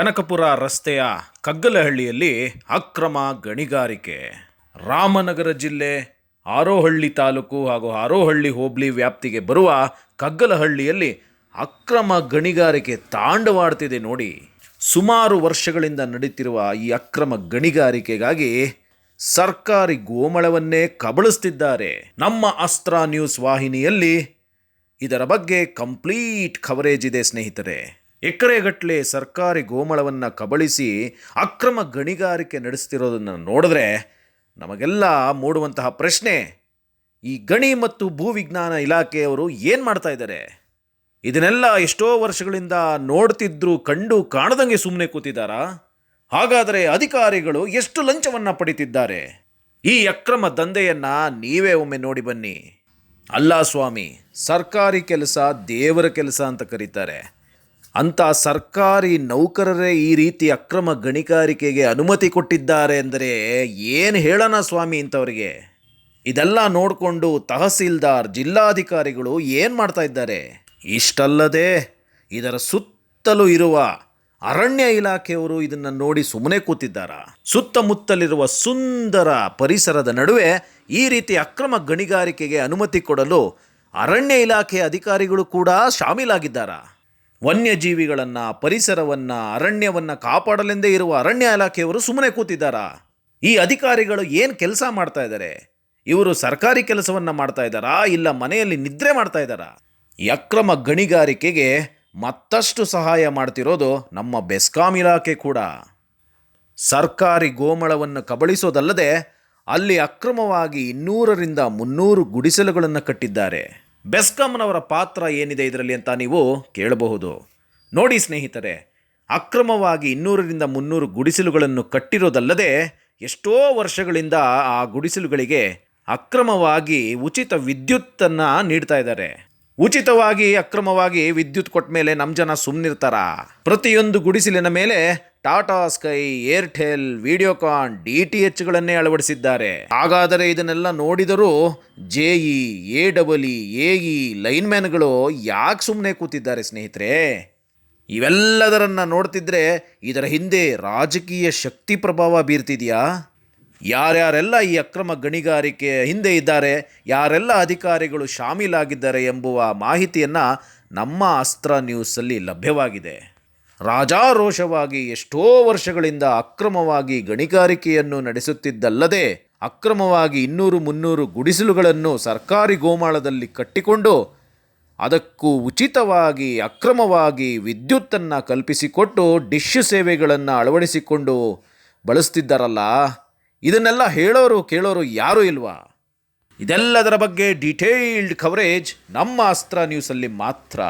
ಕನಕಪುರ ರಸ್ತೆಯ ಕಗ್ಗಲಹಳ್ಳಿಯಲ್ಲಿ ಅಕ್ರಮ ಗಣಿಗಾರಿಕೆ. ರಾಮನಗರ ಜಿಲ್ಲೆ ಆರೋಹಳ್ಳಿ ತಾಲೂಕು ಹಾಗೂ ಆರೋಹಳ್ಳಿ ಹೋಬಳಿ ವ್ಯಾಪ್ತಿಗೆ ಬರುವ ಕಗ್ಗಲಹಳ್ಳಿಯಲ್ಲಿ ಅಕ್ರಮ ಗಣಿಗಾರಿಕೆ ತಾಂಡವಾಡ್ತಿದೆ ನೋಡಿ. ಸುಮಾರು ವರ್ಷಗಳಿಂದ ನಡೀತಿರುವ ಈ ಅಕ್ರಮ ಗಣಿಗಾರಿಕೆಗಾಗಿ ಸರ್ಕಾರಿ ಗೋಮಳವನ್ನೇ ಕಬಳಿಸ್ತಿದ್ದಾರೆ. ನಮ್ಮ ಅಸ್ತ್ರ ನ್ಯೂಸ್ ವಾಹಿನಿಯಲ್ಲಿ ಇದರ ಬಗ್ಗೆ ಕಂಪ್ಲೀಟ್ ಕವರೇಜ್ ಇದೆ ಸ್ನೇಹಿತರೆ. ಎಕರೆಗಟ್ಟಲೆ ಸರ್ಕಾರಿ ಗೋಮಳವನ್ನು ಕಬಳಿಸಿ ಅಕ್ರಮ ಗಣಿಗಾರಿಕೆ ನಡೆಸ್ತಿರೋದನ್ನು ನೋಡಿದ್ರೆ ನಮಗೆಲ್ಲ ಮೂಡುವಂತಹ ಪ್ರಶ್ನೆ. ಈ ಗಣಿ ಮತ್ತು ಭೂವಿಜ್ಞಾನ ಇಲಾಖೆಯವರು ಏನು ಮಾಡ್ತಾ ಇದ್ದಾರೆ? ಇದನ್ನೆಲ್ಲ ಎಷ್ಟೋ ವರ್ಷಗಳಿಂದ ನೋಡ್ತಿದ್ರು, ಕಂಡು ಕಾಣದಂಗೆ ಸುಮ್ಮನೆ ಕೂತಿದ್ದಾರಾ? ಹಾಗಾದರೆ ಅಧಿಕಾರಿಗಳು ಎಷ್ಟು ಲಂಚವನ್ನು ಪಡಿತಿದ್ದಾರೆ? ಈ ಅಕ್ರಮ ದಂಧೆಯನ್ನು ನೀವೇ ಒಮ್ಮೆ ನೋಡಿ ಬನ್ನಿ. ಅಲ್ಲ ಸ್ವಾಮಿ, ಸರ್ಕಾರಿ ಕೆಲಸ ದೇವರ ಕೆಲಸ ಅಂತ ಕರೀತಾರೆ. ಅಂಥ ಸರ್ಕಾರಿ ನೌಕರರೇ ಈ ರೀತಿ ಅಕ್ರಮ ಗಣಿಗಾರಿಕೆಗೆ ಅನುಮತಿ ಕೊಟ್ಟಿದ್ದಾರೆ ಅಂದರೆ ಏನು ಹೇಳೋಣ ಸ್ವಾಮಿ ಇಂಥವ್ರಿಗೆ? ಇದೆಲ್ಲ ನೋಡಿಕೊಂಡು ತಹಸೀಲ್ದಾರ್, ಜಿಲ್ಲಾಧಿಕಾರಿಗಳು ಏನು ಮಾಡ್ತಾ ಇದ್ದಾರೆ? ಇಷ್ಟಲ್ಲದೆ ಇದರ ಸುತ್ತಲೂ ಇರುವ ಅರಣ್ಯ ಇಲಾಖೆಯವರು ಇದನ್ನು ನೋಡಿ ಸುಮ್ಮನೆ ಕೂತಿದ್ದಾರ? ಸುತ್ತಮುತ್ತಲಿರುವ ಸುಂದರ ಪರಿಸರದ ನಡುವೆ ಈ ರೀತಿ ಅಕ್ರಮ ಗಣಿಗಾರಿಕೆಗೆ ಅನುಮತಿ ಕೊಡಲು ಅರಣ್ಯ ಇಲಾಖೆಯ ಅಧಿಕಾರಿಗಳು ಕೂಡ ಶಾಮೀಲಾಗಿದ್ದಾರಾ? ವನ್ಯಜೀವಿಗಳನ್ನು, ಪರಿಸರವನ್ನು, ಅರಣ್ಯವನ್ನು ಕಾಪಾಡಲೆಂದೇ ಇರುವ ಅರಣ್ಯ ಇಲಾಖೆಯವರು ಸುಮ್ಮನೆ ಕೂತಿದ್ದಾರಾ? ಈ ಅಧಿಕಾರಿಗಳು ಏನು ಕೆಲಸ ಮಾಡ್ತಾ ಇದ್ದಾರೆ ಇವರು ಸರ್ಕಾರಿ ಕೆಲಸವನ್ನು ಮಾಡ್ತಾ ಇದ್ದಾರಾ? ಇಲ್ಲ ಮನೆಯಲ್ಲಿ ನಿದ್ರೆ ಮಾಡ್ತಾ ಇದ್ದಾರಾ? ಅಕ್ರಮ ಗಣಿಗಾರಿಕೆಗೆ ಮತ್ತಷ್ಟು ಸಹಾಯ ಮಾಡ್ತಿರೋದು ನಮ್ಮ ಬೆಸ್ಕಾಂ ಇಲಾಖೆ ಕೂಡ. ಸರ್ಕಾರಿ ಗೋಮಳವನ್ನು ಕಬಳಿಸೋದಲ್ಲದೆ ಅಲ್ಲಿ ಅಕ್ರಮವಾಗಿ ಇನ್ನೂರರಿಂದ ಮುನ್ನೂರು ಗುಡಿಸಲುಗಳನ್ನು ಕಟ್ಟಿದ್ದಾರೆ. ಬೆಸ್ಕಾಂನವರ ಪಾತ್ರ ಏನಿದೆ ಇದರಲ್ಲಿ ಅಂತ ನೀವು ಕೇಳಬಹುದು. ನೋಡಿ ಸ್ನೇಹಿತರೆ, ಅಕ್ರಮವಾಗಿ ಇನ್ನೂರರಿಂದ ಮುನ್ನೂರು ಗುಡಿಸಲುಗಳನ್ನು ಕಟ್ಟಿರೋದಲ್ಲದೆ ಎಷ್ಟೋ ವರ್ಷಗಳಿಂದ ಆ ಗುಡಿಸಲುಗಳಿಗೆ ಅಕ್ರಮವಾಗಿ ಉಚಿತ ವಿದ್ಯುತ್ತನ್ನು ನೀಡ್ತಾ ಇದ್ದಾರೆ. ಉಚಿತವಾಗಿ ಅಕ್ರಮವಾಗಿ ವಿದ್ಯುತ್ ಕೊಟ್ಟ ಮೇಲೆ ನಮ್ಮ ಜನ ಸುಮ್ಮನಿರ್ತಾರ ಪ್ರತಿಯೊಂದು ಗುಡಿಸಿಲಿನ ಮೇಲೆ Tata Sky, Airtel, Videocon, D T ಎಚ್ಗಳನ್ನೇ ಅಳವಡಿಸಿದ್ದಾರೆ. ಹಾಗಾದರೆ ಇದನ್ನೆಲ್ಲ ನೋಡಿದರೂ JE A double E A E ಲೈನ್ಮ್ಯಾನ್ಗಳು ಯಾಕೆ ಸುಮ್ಮನೆ ಕೂತಿದ್ದಾರೆ ಸ್ನೇಹಿತರೆ? ಇವೆಲ್ಲದರನ್ನ ನೋಡ್ತಿದ್ರೆ ಇದರ ಹಿಂದೆ ರಾಜಕೀಯ ಶಕ್ತಿ ಪ್ರಭಾವ ಬೀರ್ತಿದೆಯಾ? ಯಾರ್ಯಾರೆಲ್ಲ ಈ ಅಕ್ರಮ ಗಣಿಗಾರಿಕೆ ಹಿಂದೆ ಇದ್ದಾರೆ, ಯಾರೆಲ್ಲ ಅಧಿಕಾರಿಗಳು ಶಾಮೀಲಾಗಿದ್ದಾರೆ ಎಂಬುವ ಮಾಹಿತಿಯನ್ನು ನಮ್ಮ ಅಸ್ತ್ರ ನ್ಯೂಸಲ್ಲಿ ಲಭ್ಯವಾಗಿದೆ. ರಾಜಾರೋಷವಾಗಿ ಎಷ್ಟೋ ವರ್ಷಗಳಿಂದ ಅಕ್ರಮವಾಗಿ ಗಣಿಗಾರಿಕೆಯನ್ನು ನಡೆಸುತ್ತಿದ್ದಲ್ಲದೆ, ಅಕ್ರಮವಾಗಿ ಇನ್ನೂರು ಮುನ್ನೂರು ಗುಡಿಸಲುಗಳನ್ನು ಸರ್ಕಾರಿ ಗೋಮಾಳದಲ್ಲಿ ಕಟ್ಟಿಕೊಂಡು, ಅದಕ್ಕೂ ಉಚಿತವಾಗಿ ಅಕ್ರಮವಾಗಿ ವಿದ್ಯುತ್ತನ್ನು ಕಲ್ಪಿಸಿಕೊಟ್ಟು ಡಿಶ್ ಸೇವೆಗಳನ್ನು ಅಳವಡಿಸಿಕೊಂಡು ಬಳಸ್ತಿದ್ದಾರಲ್ಲ? ಇದನ್ನೆಲ್ಲ ಹೇಳೋರು, ಕೇಳೋರು ಯಾರೂ ಇಲ್ವಾ? ಇದೆಲ್ಲದರ ಬಗ್ಗೆ ಡೀಟೇಲ್ಡ್ ಕವರೇಜ್ ನಮ್ಮ ಅಸ್ತ್ರ ನ್ಯೂಸಲ್ಲಿ ಮಾತ್ರ.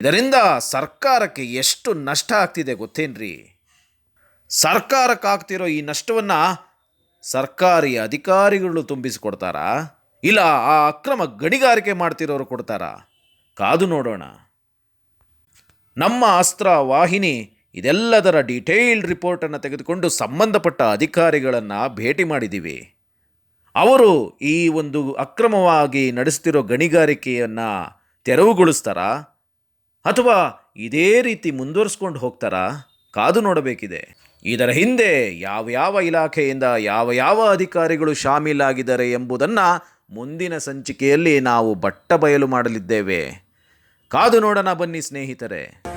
ಇದರಿಂದ ಸರ್ಕಾರಕ್ಕೆ ಎಷ್ಟು ನಷ್ಟ ಆಗ್ತಿದೆ ಗೊತ್ತೇನ್ರಿ? ಸರ್ಕಾರಕ್ಕಾಗ್ತಿರೋ ಈ ನಷ್ಟವನ್ನು ಸರ್ಕಾರಿ ಅಧಿಕಾರಿಗಳು ತುಂಬಿಸಿಕೊಡ್ತಾರಾ? ಇಲ್ಲ, ಆ ಅಕ್ರಮ ಗಣಿಗಾರಿಕೆ ಮಾಡ್ತಿರೋರು ಕೊಡ್ತಾರಾ? ಕಾದು ನೋಡೋಣ. ನಮ್ಮ ಅಸ್ತ್ರ ವಾಹಿನಿ ಇದೆಲ್ಲದರ ಡೀಟೇಲ್ಡ್ ರಿಪೋರ್ಟನ್ನು ತೆಗೆದುಕೊಂಡು ಸಂಬಂಧಪಟ್ಟ ಅಧಿಕಾರಿಗಳನ್ನು ಭೇಟಿ ಮಾಡಿದ್ದೀವಿ. ಅವರು ಈ ಒಂದು ಅಕ್ರಮವಾಗಿ ನಡೆಸ್ತಿರೋ ಗಣಿಗಾರಿಕೆಯನ್ನು ತೆರವುಗೊಳಿಸ್ತಾರಾ? ಅಥವಾ ಇದೇ ರೀತಿ ಮುಂದುವರಿಸ್ಕೊಂಡು ಹೋಗ್ತಾರಾ? ಕಾದು ನೋಡಬೇಕಿದೆ. ಇದರ ಹಿಂದೆ ಯಾವ ಯಾವ ಇಲಾಖೆಯಿಂದ ಯಾವ ಯಾವ ಅಧಿಕಾರಿಗಳು ಶಾಮೀಲಾಗಿದ್ದಾರೆ ಎಂಬುದನ್ನು ಮುಂದಿನ ಸಂಚಿಕೆಯಲ್ಲಿ ನಾವು ಬಟ್ಟ ಬಯಲು ಮಾಡಲಿದ್ದೇವೆ. ಕಾದು ನೋಡೋಣ ಬನ್ನಿ ಸ್ನೇಹಿತರೆ.